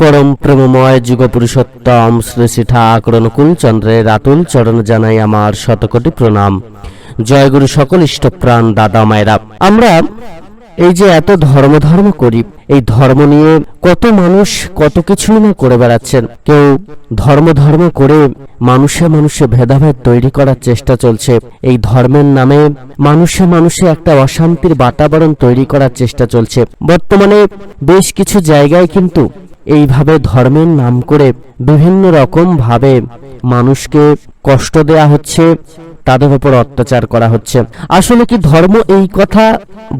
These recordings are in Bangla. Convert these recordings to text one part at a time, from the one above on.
পরম প্রেমময় যুগ পুরুষোত্তম শ্রী ঠাকুর অনুকূল চন্দ্রের আতুল চরণ জানাই আমার শতকোটি প্রণাম। জয় গুরু সকল ইষ্টপ্রাণ দাদা মায়েরা। আমরা এই যে এত ধর্ম ধর্ম করি, এই ধর্ম নিয়ে কত মানুষ কত কিছুই না করে বেড়াচ্ছেন। কেউ ধর্ম ধর্ম করে মানুষে মানুষে ভেদাভেদ তৈরি করার চেষ্টা চলছে। এই ধর্মের নামে মানুষে মানুষে একটা অশান্তির বাতাবরণ তৈরি করার চেষ্টা চলছে। বর্তমানে বেশ কিছু জায়গায় কিন্তু এইভাবে ধর্মের নাম করে বিভিন্ন রকম ভাবে মানুষকে কষ্ট দেয়া হচ্ছে, তাদের উপর অত্যাচার করা হচ্ছে। আসলে কি ধর্ম এই কথা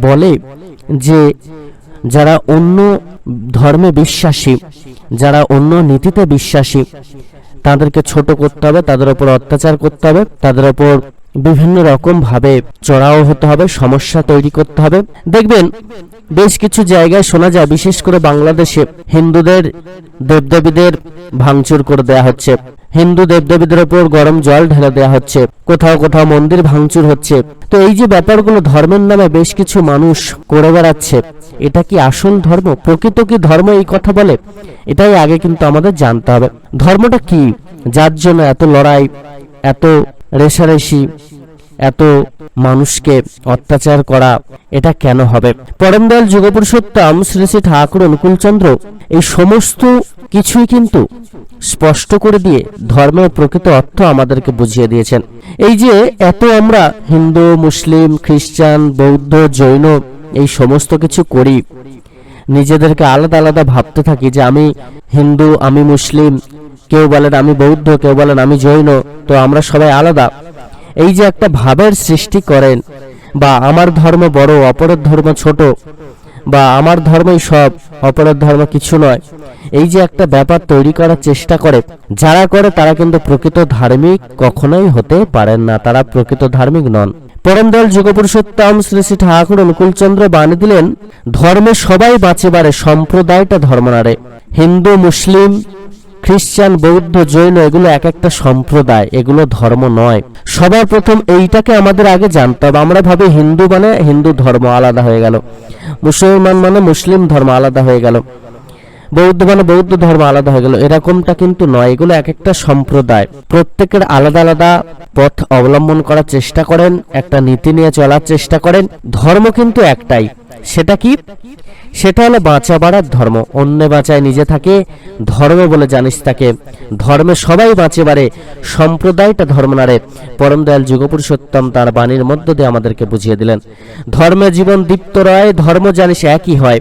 বলে যে যারা অন্য ধর্মে বিশ্বাসী, যারা অন্য নীতিতে বিশ্বাসী, তাদেরকে ছোট করতে হবে, তাদের উপর অত্যাচার করতে হবে, তাদের উপর বিভিন্ন রকম ভাবে চড়াও হতে হবে, সমস্যা তৈরি করতে হবে। দেখবেন বেশ কিছু জায়গায় শোনা যায়, বিশেষ করে বাংলাদেশে হিন্দুদের দেবদেবীদের ভাঙচুর করে দেয়া হচ্ছে। হিন্দু দেবদেবীদের উপর গরম জল ঢেলে দেওয়া হচ্ছে। কোথাও কোথাও মন্দির ভাঙচুর হচ্ছে। তো এই যে ব্যাপারগুলো ধর্মের নামে বেশ কিছু মানুষ করে বেড়াচ্ছে, এটা কি আসল ধর্ম? প্রকৃত কি ধর্ম এই কথা বলে? এটাই আগে কিন্তু আমাদের জানতে হবে। ধর্মটা কি? যার জন্য এত লড়াই, এত রেশারেশি এত মানুষকে অত্যাচার করা এটা কেন হবে? পরমদয়াল যুগপুরুষোত্তম শ্রী শ্রী ঠাকুর অনুকূলচন্দ্র এই সমস্ত কিছুই কিন্তু স্পষ্ট করে দিয়ে ধর্মের প্রকৃত অর্থ আমাদেরকে বুঝিয়ে দিয়েছেন। এই যে এত আমরা হিন্দু, মুসলিম, খ্রিস্টান, বৌদ্ধ, জৈন এই সমস্ত কিছু করি, নিজেদেরকে আলাদা আলাদা ভাবতে থাকি যে আমি হিন্দু, আমি মুসলিম, কেউ বলেন আমি বৌদ্ধ, কেউ বলেন আমি জৈন, তো আমরা সবাই আলাদা। এই যে একটা ভাবের সৃষ্টি করেন, বা আমার ধর্ম বড়, অপরের ধর্ম ছোট, বা আমার ধর্মই সব, অপরের ধর্ম কিছু নয়, এই যে একটা ব্যাপার তৈরি করার চেষ্টা করে, যারা করে তারা কিন্তু প্রকৃত ধার্মিক কখনোই হতে পারেন না, তারা প্রকৃত ধার্মিক নন। পরম দয়াল যুগপুরুষোত্তম শ্রী শ্রী ঠাকুর অনুকূলচন্দ্র বাণী দিলেন, ধর্মে সবাই বাঁচে বারে সম্প্রদায়টা ধর্ম নারে হিন্দু, মুসলিম খ্রিস্টান বৌদ্ধ, জৈন, এগুলো এক একটা সম্প্রদায়, এগুলো ধর্ম নয়। সবার প্রথম এইটাকে আমাদের আগে জানতে হবে। আমরা ভাবি হিন্দু মানে হিন্দু ধর্ম আলাদা হয়ে গেল। মুসলমান মানে মুসলিম ধর্ম আলাদা হয়ে গেল। বৌদ্ধ মানে বৌদ্ধ ধর্ম আলাদা হয়ে গেল। এরকমটা কিন্তু নয়। এগুলো এক একটা সম্প্রদায়। প্রত্যেকের আলাদা আলাদা পথ অবলম্বন করার চেষ্টা করেন, একটা নীতি নিয়ে চলার চেষ্টা করেন। ধর্ম কিন্তু একটাই। সেটা কি? সেটা হলো বাঁচা বাড়ার ধর্ম। অন্য বাঁচায় নিজে থাকে, ধর্ম বলে জানিস তাকে। ধর্মে সবাই বাঁচে বাড়ে, সম্প্রদায়টা ধর্ম নাড়ে। পরম দয়াল যুগপুরুষোত্তম তার বাণীর মধ্য দিয়ে আমাদেরকে বুঝিয়ে দিলেন। ধর্মে জীবন দীপ্ত রয়, ধর্ম জানিস একই হয়।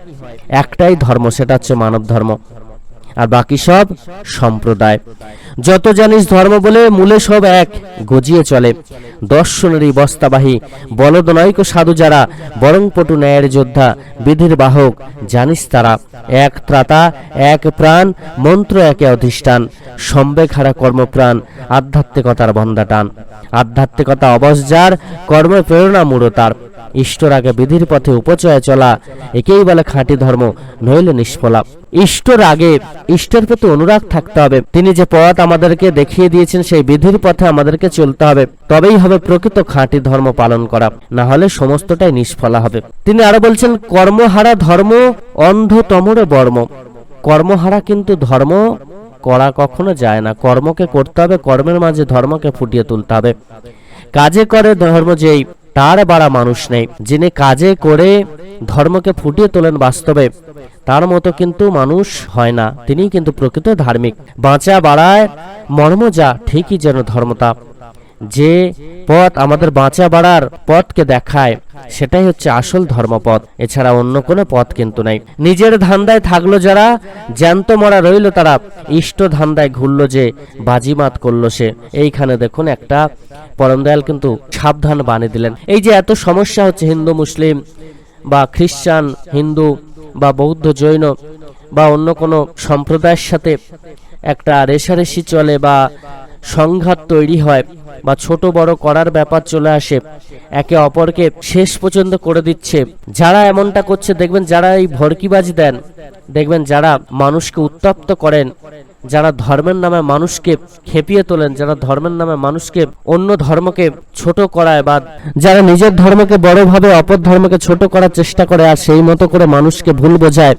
একটাই ধর্ম, সেটা হচ্ছে মানব ধর্ম আর বাকি সব সম্প্রদায়। যত জানিস ধর্ম বলে মূলে সব এক, গজিয়ে চলে। দর্শনেরই বস্তাবাহী, বলদ নৈক সাধু যারা বরং পটু ন্যায়ের যোদ্ধা, বিধির বাহক, জানিস তারা। এক ত্রাতা, এক প্রাণ, মন্ত্র একে অধিষ্ঠান। সম্বেগ হারা কর্মপ্রাণ, আধ্যাত্মিকতার বন্ধা টান আধ্যাত্মিকতা অবসজার কর্মে প্রেরণা মূঢ় তার। ইষ্টর আগে বিধির পথে উপচয় চলা, একেই বলে খাঁটি ধর্ম, নইলে নিষ্ফলা। ইষ্টর আগে ইষ্টের প্রতি অনুরাগ থাকতে হবে। তিনি যে পথ আমাদেরকে দেখিয়ে দিয়েছেন, সেই বিধির পথে আমাদেরকে চলতে হবে। তবেই হবে প্রকৃত খাঁটি ধর্ম পালন করা না হলে সমস্তটাই নিষ্ফলা হবে। তিনি আরও বলছেন, কর্মহারা ধর্ম অন্ধতমর বর্ম। কর্মহারা কিন্তু ধর্ম করা কখনো যায় না। কর্মকে করতে হবে, কর্মের মাঝে ধর্মকে ফুটিয়ে তুলতে হবে। কাজে করে ধর্ম যেই তার বাড়া মানুষ নেই। যিনি কাজে করে ধর্মকে ফুটিয়ে তোলেন বাস্তবে, তার মতো কিন্তু মানুষ হয় না। তিনি কিন্তু প্রকৃত ধার্মিক। বাঁচা বাড়ায় মর্ম যা, ঠিকই যেন ধর্মতা। যে পথ আমাদের বাঁচা বাড়ার পথকে দেখায়, সেটাই হচ্ছে আসল ধর্মপথ। এছাড়া অন্য কোনো পথ কিন্তু নাই। নিজের ধান্দায় থাকল যারা, জ্যান্ত মরা রইল তারা, ইষ্ট ধান্দায় ঘুরলো যে, বাজিমাত করল সে। এইখানে দেখুন একটা পরম দয়াল কিন্তু সাবধান বানিয়ে দিলেন। এই যে এত সমস্যা হচ্ছে হিন্দু, মুসলিম বা খ্রিস্টান, হিন্দু বা বৌদ্ধ, জৈন বা অন্য কোনো সম্প্রদায়ের সাথে একটা রেশারেশি চলে বা সংঘাত তৈরি হয় বা ছোট বড় করার ব্যাপার চলে আসে। একে অপরকে শেষ পর্যন্ত করে দিচ্ছে। যারা এমনটা করছে, দেখবেন যারা এই ভরকিবাজ দেন, দেখবেন যারা মানুষকে উত্তপ্ত করেন যারা ধর্মের নামে মানুষকে খেপিয়ে তোলেন, যারা ধর্মের নামে মানুষকে অন্য ধর্মকে ছোট করায় বা যারা নিজের ধর্মকে বড়ভাবে, অপর ধর্মকে ছোট করার চেষ্টা করে আর সেই মতো করে মানুষকে ভুল বোঝায়,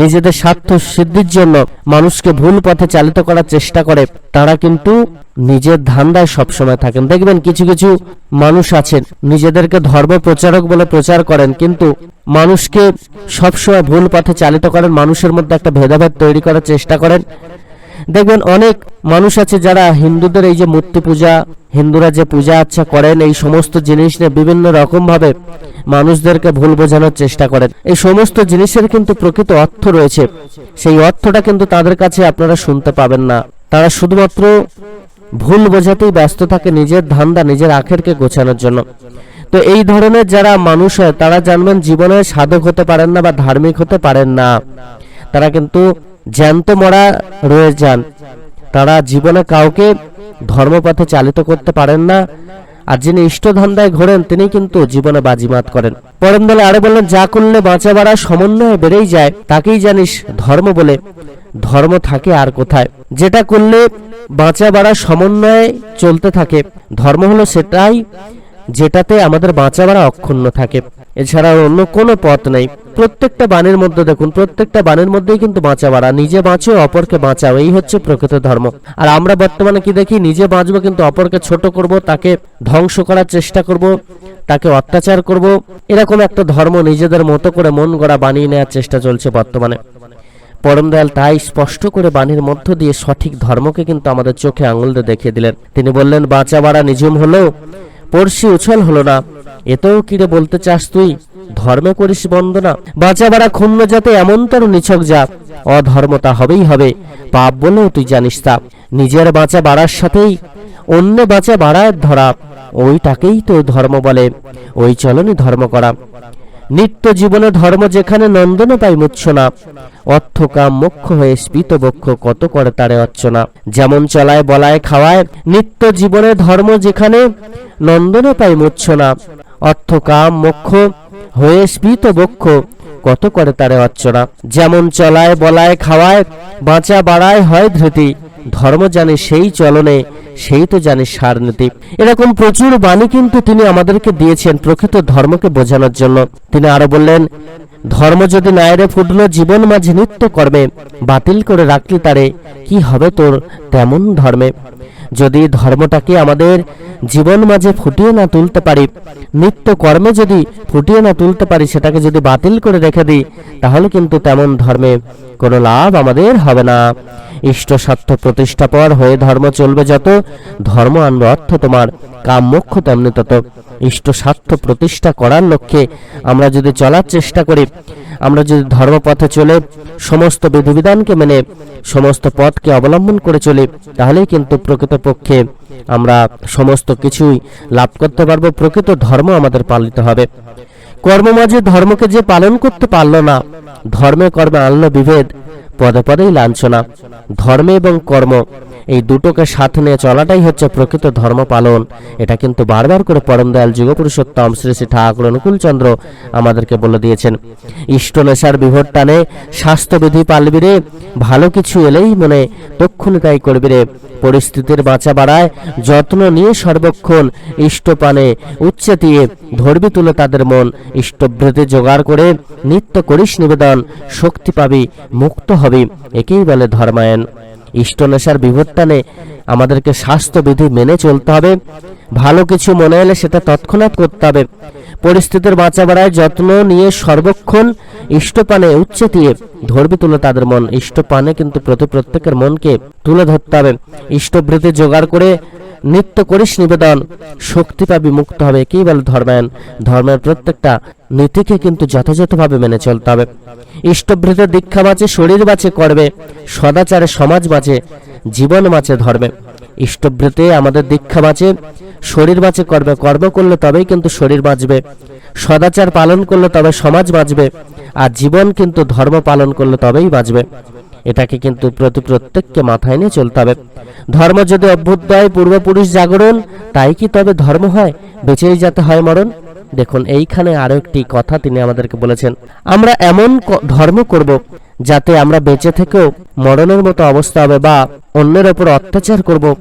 নিজেদের স্বার্থ সিদ্ধির জন্য মানুষকে ভুল পথে চালিত করার চেষ্টা করে, তারা কিন্তু নিজের ধান্দায় সবসময় থাকেন। দেখবেন কিছু কিছু মানুষ আছেন, নিজেদেরকে ধর্ম প্রচারক বলে প্রচার করেন, কিন্তু মানুষকে সবসময় ভুল পথে চালিত করেন, মানুষের মধ্যে একটা ভেদাভেদ তৈরি করার চেষ্টা করেন। দেখবেন অনেক মানুষ আছে যারা হিন্দুদের এই যে মূর্তি পূজা, হিন্দুরা যে পূজা আচ্ছা করেন, এই সমস্ত জিনিস নিয়ে বিভিন্ন রকম ভাবে মানুষদেরকে ভুল বোঝানোর চেষ্টা করেন। এই সমস্ত জিনিসের কিন্তু প্রকৃত অর্থ রয়েছে। সেই অর্থটা কিন্তু তাদের কাছে আপনারা শুনতে পাবেন না। তারা শুধুমাত্র ভুল বোঝাতেই ব্যস্ত থাকে নিজের ধান্দা, নিজের আখেরকে গোছানোর জন্য। তো এই ধরনের যারা মানুষ হয়, তারা জানবেন জীবনে সাধক হতে পারেন না বা ধার্মিক হতে পারেন না। তারা কিন্তু জ্যান্ত মরা রয়ে যান। তারা জীবনে কাউকে ধর্মপথে চালিত করতে পারেন না আর যিনি ইষ্টধান্দায় ঘোরেন, তিনি কিন্তু জীবনে বাজিমাত করেন। পরম দলে আরও বললেন, যা করলে বাঁচা বাড়া সমন্বয়ে বেড়েই যায়, তাকেই জানিস ধর্ম বলে। ধর্ম থাকে আর কোথায়? যেটা করলে বাঁচা বাড়া সমন্বয়ে চলতে থাকে। ধর্ম হলো সেটাই যেটাতে আমাদের বাঁচা বাড়া অক্ষুণ্ণ থাকে। এছাড়া অন্য কোনো পথ নেই। প্রত্যেকটা বাণীর মধ্যে দেখুন, প্রত্যেকটা বাণীর মধ্যেই কিন্তু বাঁচা বাড়া নিজে বাঁচো, অপরকে বাঁচাও, এই হচ্ছে প্রকৃত ধর্ম। আর আমরা বর্তমানে কি দেখি, নিজে বাঁচবো কিন্তু অপরকে ছোট করব, তাকে ধ্বংস করার চেষ্টা করব, তাকে অত্যাচার করব। এরকম একটা ধর্ম নিজেদের মতো করে মন গড়া বানিয়ে নেওয়ার চেষ্টা চলছে বর্তমানে। পরম দয়াল তাই স্পষ্ট করে বাণীর মধ্য দিয়ে সঠিক ধর্মকে কিন্তু আমাদের চোখে আঙুল দিয়ে দেখিয়ে দিলেন। তিনি বললেন বাঁচা বাড়া নিজুম হলো পড়শি উছল হলো না। এতেও কিরে বলতে চাস তুই? ধর্মে করিস বন্দনা। বাঁচা বাড়া ক্ষুণ্ণ যাতে এমন তার নিছক যা অধর্মতা হবেই হবে। পাপ বলেও তুই জানিস তা। নিজের বাঁচা বাড়ার সাথেই অন্য বাঁচা বাড়ার ধরা। ওইটাকেই তো ধর্ম বলে। ওই চলনই ধর্ম করা। নিত্য জীবনে ধর্ম যেখানে নন্দন পাই মুচ্ছনা। অর্থ কাম মোক্ষ হয়ে স্পিত বক্ষ কত করে তারে অর্চনা। যেমন চলায় বলায় খাওয়ায়, নিত্য জীবনে ধর্ম যেখানে নন্দনে পাই মুচ্ছনা। অর্থ কাম মোক্ষ হয়ে স্পিত বক্ষ কত করে তারে অর্চনা। যেমন চলায় বলায় খাওয়ায়, বাঁচা বাড়ায় হয় ধৃতি। ধর্ম জানে সেই চলনে, সেই তো জানে সার নীতি। এরকম প্রচুর বাণী কিন্তু তিনি আমাদেরকে দিয়েছেন প্রকৃত ধর্মকে বোঝানোর জন্য। তিনি আরও বললেন, ধর্ম যদি নায়রে ফুটলো, জীবন মাঝে নিত্য কর্মে, বাতিল করে রাখলি তারে, কি হবে তোর তেমন ধর্মে? যদি ধর্মটাকে আমাদের জীবন মাঝে ফুটিয়ে না তুলতে পারি, নিত্য কর্মে যদি ফুটিয়ে না তুলতে পারি, সেটাকে যদি বাতিল করে রেখে দিই, তাহলে কিন্তু তেমন ধর্মে কোনো লাভ আমাদের হবে না। ইষ্ট স্বার্থ প্রতিষ্ঠাপর হয়ে ধর্ম চলবে যত, ধর্ম আনবে অর্থ তোমার, কাম মোক্ষ তেমনি তত। ইষ্ট স্বার্থ প্রতিষ্ঠা করার লক্ষ্যে আমরা যদি চলার চেষ্টা করি, আমরা যদি ধর্মপথে চলে সমস্ত বিধিবিধানকে মেনে সমস্ত পথকে অবলম্বন করে চলি, তাহলেই কিন্তু প্রকৃতপক্ষে আমরা সমস্ত কিছুই লাভ করতে পারব, প্রকৃত ধর্ম আমাদের পালিত হবে। কর্ম মাঝে ধর্মকে যে পালন করতে পারল না, ধর্মে কর্মে আনলো বিভেদ পদে পদেই লাঞ্ছনা, ধর্মে এবং কর্ম। এই দুটোকে সাথে নিয়ে চলাটাই হচ্ছে প্রকৃত ধর্ম পালন। এটা কিন্তু বারবার করে পরম দয়াল যুগপুরুষোত্তম শ্রী শ্রী ঠাকুর অনুকূলচন্দ্র আমাদেরকে বলে দিয়েছেন, ইষ্ট নেশার বিভোর টানে স্বাস্থ্যবিধি পালবি রে ভালো কিছু এলেই মনে তক্ষুনি তাই করবি রে। পরিস্থিতির বাঁচা বাড়ায় যত্ন নিয়ে সর্বক্ষণ ইষ্টপানে উচ্চেতিয়ে ধরবি তুলে তাদের মন। ইষ্টভৃতি জোগাড় করে নিত্য করিস নিবেদন, শক্তি পাবি, মুক্ত হবি, একেই বলে ধর্মায়ন ইষ্টনেশার বিবর্তনে আমাদেরকে স্বাস্থ্যবিধি মেনে চলতে হবে। ভালো কিছু মনে এলে সেটা তৎক্ষণাৎ করতে হবে। পরিস্থিতির বাঁচা বাড়ায় যত্ন নিয়ে সর্বক্ষণ ইষ্টপানে উচ্চেতিয়ে ধরবি তুলে তাদের মন। ইষ্টপানে কিন্তু প্রতি প্রত্যেকের মনকে তুলে ধরতে হবে। ইষ্টবৃত্তি জোগাড় করে নিত্য করিস নিবেদন। শক্তি পাবি, মুক্ত হবে। কি বলে ধর্মায়ন ধর্মের প্রত্যেকটা নীতিকে কিন্তু যথাযথভাবে মেনে চলতে হবে। ইষ্টভৃতের দীক্ষা বাঁচে, শরীর বাঁচে, করবে। সদাচারে সমাজ বাঁচে, জীবন বাঁচে ধর্মে ইষ্টভৃতে আমাদের দীক্ষা বাঁচে, শরীর বাঁচে, করবে। কর্ম করলে তবেই কিন্তু শরীর বাঁচবে। সদাচার পালন করলে তবে সমাজ বাঁচবে। আর জীবন কিন্তু ধর্ম পালন করলে তবেই বাঁচবে। এটাকে কিন্তু প্রতি প্রত্যেককে মাথায় নিয়ে চলতে হবে। ধর্ম যদি অভ্যুদয়, পূর্বপুরুষ জাগরণ, তাই কি তবে ধর্ম হয়? বেঁচেই যাতে হয় মরণ? দেখুন, এইখানে আরও একটি কথা তিনি আমাদেরকে বলেছেন। আমরা এমন ধর্ম করব যাতে আমরা বেঁচে থেকেও মরণের মতো অবস্থা হবে বা অন্যের ওপর অত্যাচার করব,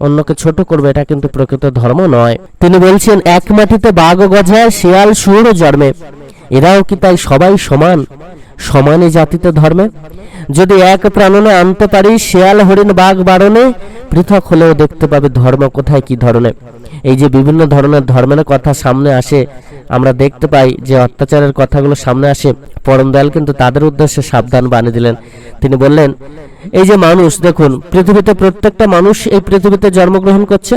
অন্যকে ছোট করবে, এটা কিন্তু প্রকৃত ধর্ম নয়। তিনি বলছেন, এক মাটিতে বাঘ গজায় শিয়াল শুয়োরও জন্মে এরাও কি তাই সবাই সমান? সমানে জাতিতে ধর্মে? যদি এক প্রাণনে আনতে পারি, শেয়াল হরিণ বাঘ বারণে, পৃথক হলেও দেখতে পাবে ধর্ম কোথায়, কি ধরনের? এই যে বিভিন্ন ধরনের ধর্মের কথা সামনে আসে, আমরা দেখতে পাই যে অত্যাচারের কথাগুলো সামনে আসে। পরম দয়াল কিন্তু তাদের উদ্দেশ্যে সাবধান বানিয়ে দিলেন। তিনি বললেন, এই যে মানুষ, দেখুন, পৃথিবীতে প্রত্যেকটা মানুষ এই পৃথিবীতে জন্মগ্রহণ করছে,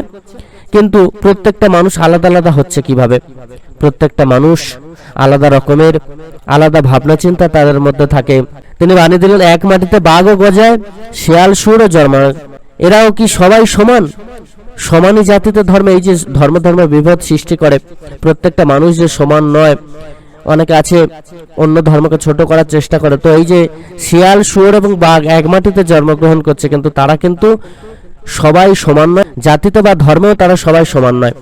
কিন্তু প্রত্যেকটা মানুষ আলাদা আলাদা হচ্ছে কীভাবে? প্রত্যেকটা মানুষ আলাদা রকমের, আলাদা ভাবনা চিন্তা তাদের মধ্যে থাকে। তিনি বানিয়ে দিলেন, এক মাটিতে বাঘও গজায়, শেয়াল সুরও জন্মায়। এরাও কি সবাই সমান? সমানই জাতিতে ধর্মে, এই যে ধর্ম ধর্ম বিভেদ সৃষ্টি করে, প্রত্যেকটা মানুষ যে সমান নয়। অনেকে আছে, অন্য ধর্মকে ছোট করার চেষ্টা করে। তো এই যে শিয়াল, শুয়োর এবং বাঘ এক মাটিতে জন্মগ্রহণ করছে, কিন্তু তারা কিন্তু সবাই সমান নয়। জাতিতে বা ধর্মেও তারা সবাই সমান নয়।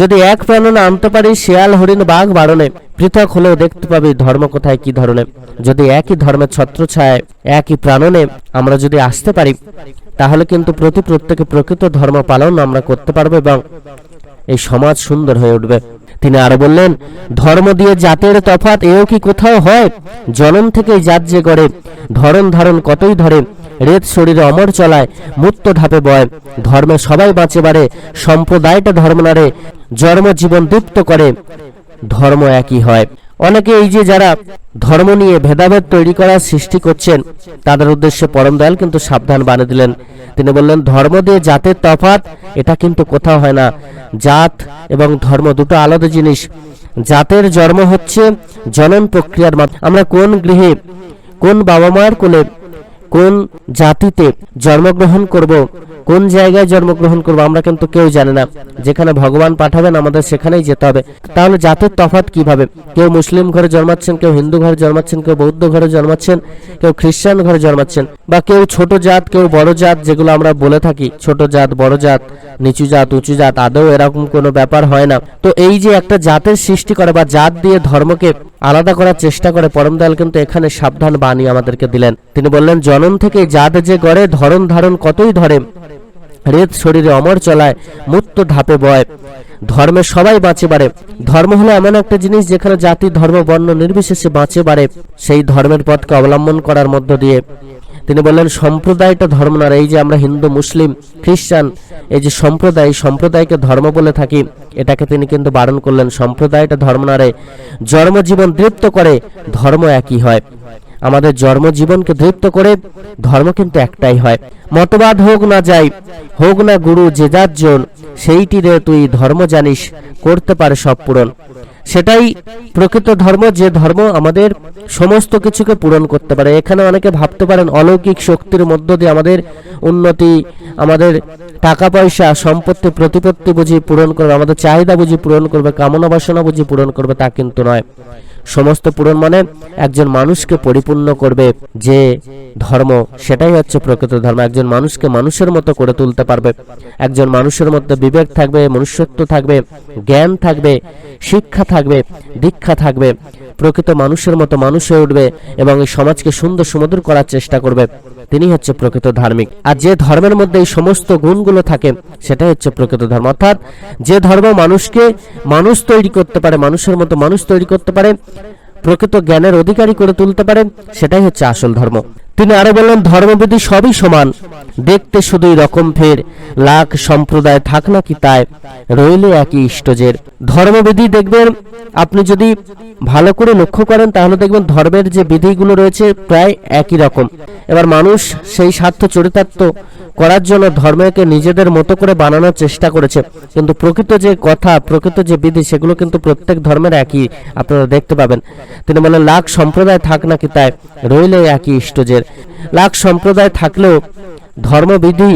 যদি এক প্রাণনে আনতে পারি, শিয়াল হরিণ বাঘ বারণে পৃথক হলেও দেখতে পাবি ধর্ম কোথায়, কি ধরনের যদি একই ধর্মের ছত্রছায় একই প্রাণনে আমরা যদি আসতে পারি, তাহলে কিন্তু প্রতি প্রত্যেকে প্রকৃত ধর্ম পালন আমরা করতে পারব এবং এই সমাজ সুন্দর হয়ে উঠবে। তিনি আরও বললেন, ধর্ম দিয়ে জাতের তফাৎ এও কি কোথাও হয়? জনম থেকে জাত যে গড়ে ধরন ধারণ কতই ধরে রেত শরীরে অমর চলায় মুক্ত ঢাপে বয়। ধর্মে সবাই বাঁচে বাড়ে, সম্প্রদায়টা ধর্ম নারে জন্ম জীবন দীপ্ত করে, ধর্ম একই হয়। অনেকে এই যে যারা ধর্ম নিয়ে ভেদাভেদ তৈরি করার সৃষ্টি করছেন, তাদের উদ্দেশ্যে পরম দয়াল কিন্তু সাবধান বানিয়ে দিলেন। তিনি বললেন, ধর্ম দিয়ে জাতের তফাৎ, এটা কিন্তু কোথাও হয় না। জাত এবং ধর্ম দুটো আলাদা জিনিস। জাতের জন্ম হচ্ছে জনন প্রক্রিয়ার মাধ্যমে। আমরা কোন গৃহে, কোন বাবা মায়ের কোলে কোন জাতিতে জন্মগ্রহণ করব? কোন জায়গায় জন্মগ্রহণ করব আমরা কিন্তু কেউ জানি না। যেখানে ভগবান পাঠাবেন, আমাদের সেখানেই যেতে হবে। তাহলে জাতের তফাৎ কীভাবে? কেউ মুসলিম ঘরে জন্মাচ্ছেন, কেউ হিন্দু ঘরে জন্মাচ্ছেন, কেউ বৌদ্ধ ঘরে জন্মাচ্ছেন, কেউ খ্রিস্টান ঘরে জন্মাচ্ছেন, বা কেউ ছোট জাত, কেউ বড় জাত, যেগুলো আমরা বলে থাকি, ছোট জাত, বড় জাত, নিচু জাত, উঁচু জাত, আদৌ এরকম কোনো ব্যাপার হয় না। তো এই যে একটা জাতের সৃষ্টি করে বা জাত দিয়ে ধর্মকে আলাদা করার চেষ্টা করে, পরম দয়াল কিন্তু এখানে সাবধান বাণী আমাদেরকে দিলেন। তিনি বললেন, জনম থেকে জাত যে গড়ে ধরন ধারণ কতই ধরে রেত শরীরে অমর চলায়, মুক্ত ধাপে বয়। ধর্মে সবাই বাঁচে বাড়ে। ধর্ম হলো এমন একটা জিনিস যেখানে জাতি, ধর্ম, বর্ণ নির্বিশেষে বাঁচে বাড়ে, সেই ধর্মের পথকে অবলম্বন করার মধ্য দিয়ে। তিনি বললেন, সম্প্রদায়টা ধর্ম না এই যে আমরা হিন্দু, মুসলিম, খ্রিস্টান, এই যে সম্প্রদায়, সম্প্রদায়কে ধর্ম বলে থাকি, এটাকে তিনি কিন্তু বারণ করলেন, সম্প্রদায়টা ধর্ম না রে। জন্মজীবন দৃপ্ত করে ধর্ম একই হয়। আমাদের জন্মজীবনকে দৃপ্ত করে ধর্ম কিন্তু একটাই হয়। মতবাদ হোক না যাই, হোক না গুরু যে যার জন সেইটি রে তুই ধর্ম জানিস, করতে পারে সব পূরণ। সেটাই প্রকৃত ধর্ম, যে ধর্ম আমাদের সমস্ত কিছুকে পূরণ করতে পারে। এখানে অনেকে ভাবতে পারেন অলৌকিক শক্তির মধ্য দিয়ে আমাদের উন্নতি, আমাদের টাকা পয়সা, সম্পত্তি, প্রতিপত্তি বুঝি পূরণ করবে, আমাদের চাহিদা বুঝি পূরণ করবে, কামনা বাসনা বুঝি পূরণ করবে, তা কিন্তু নয়। সমস্ত পূরণ মানে একজন মানুষকে পরিপূর্ণ করবে যে ধর্ম, সেটাই হচ্ছে প্রকৃত ধর্ম। একজন মানুষকে মানুষের মতো করে তুলতে পারবে। একজন মানুষের মধ্যে বিবেক থাকবে, মনুষ্যত্ব থাকবে, জ্ঞান থাকবে, শিক্ষা থাকবে, দীক্ষা থাকবে। প্রকৃত মানুষের মতো মানুষ হয়ে উঠবে এবং এই সমাজকে সুন্দর সুমধুর করার চেষ্টা করবে। তিনি হচ্ছে প্রকৃত ধার্মিক। আর যে ধর্মের মধ্যে এই সমস্ত গুণগুলো থাকে, সেটাই হচ্ছে প্রকৃত ধর্ম। অর্থাৎ যে ধর্ম মানুষকে মানুষ তৈরি করতে পারে, মানুষের মতো মানুষ তৈরি করতে পারে, প্রকৃত জ্ঞানের অধিকারী করে তুলতে পারে, সেটাই হচ্ছে আসল ধর্ম। তিনি আরও বললেন, ধর্মবিধি সবই সমান। দেখতে শুধুই রকম ফের। লাখ সম্প্রদায় থাক না কি তাই, রইলে একই ইষ্টজের। ধর্মবিধি দেখবেন, আপনি যদি ভালো করে লক্ষ্য করেন, তাহলে দেখবেন ধর্মের যে বিধিগুলো রয়েছে প্রায় একই রকম। এবার মানুষ সেই স্বার্থ চরিতার্থ করার জন্য ধর্মকে নিজেদের মতো করে বানানোর চেষ্টা করেছে। কিন্তু প্রকৃত যে কথা, প্রকৃত যে বিধি, সেগুলো কিন্তু প্রত্যেক ধর্মের একই। আপনারা দেখতে পাবেন। তিনি বলেন লাখ সম্প্রদায় থাক নাকি তাই, রইলে একই ইষ্টজের। লাখ সম্প্রদায় থাকলেও ধর্মবিধি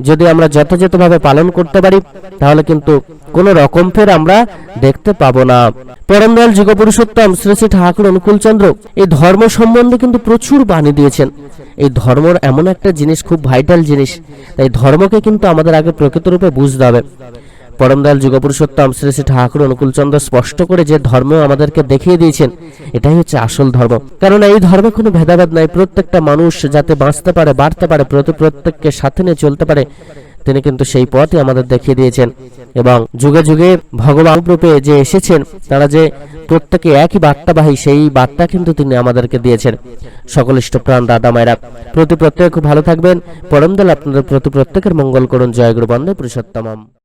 যদি আমরা যথাযথভাবে পালন করতে পারি, তাহলে কিন্তু কোনো রকম ফের আমরা দেখতে পাবো না। পরমদয়াল যুগ পুরুষোত্তম শ্রী শ্রী ঠাকুর অনুকূলচন্দ্র এই ধর্ম সম্বন্ধে কিন্তু প্রচুর বাণী দিয়েছেন। এই ধর্মর এমন একটা জিনিস, খুব ভাইটাল জিনিস। তাই ধর্মকে কিন্তু আমাদের আগে প্রকৃত রূপে বুঝতে হবে। পরমদয়াল যুগপুরুষোত্তম শ্রী শ্রী ঠাকুর অনুকূলচন্দ্র স্পষ্ট করে যে ধর্ম আমাদেরকে দেখিয়ে দিয়েছেন, এটাই হচ্ছে আসল ধর্ম। কারণ এই ধর্মে কোনো ভেদাভেদ নাই, প্রত্যেকটা মানুষ যাতে বাঁচতে পারে, বাড়তে পারে, প্রতি প্রত্যেককে সাথে নিয়ে চলতে পারে, তিনি কিন্তু সেই পথই আমাদের দেখিয়ে দিয়েছেন। এবং যুগে যুগে ভগবান রূপে যে এসেছেন, তারা যে প্রত্যেকে একই বার্তা বার্তাবাহী, সেই বার্তা কিন্তু তিনি আমাদেরকে দিয়েছেন। সকল ইষ্টপ্রাণ দাদা মায়েরা, প্রতি প্রত্যেক ভালো থাকবেন। পরমদল আপনাদের প্রতি প্রত্যেকের মঙ্গল করুন। জয় গুরু বন্দে পুরুষোত্তমম।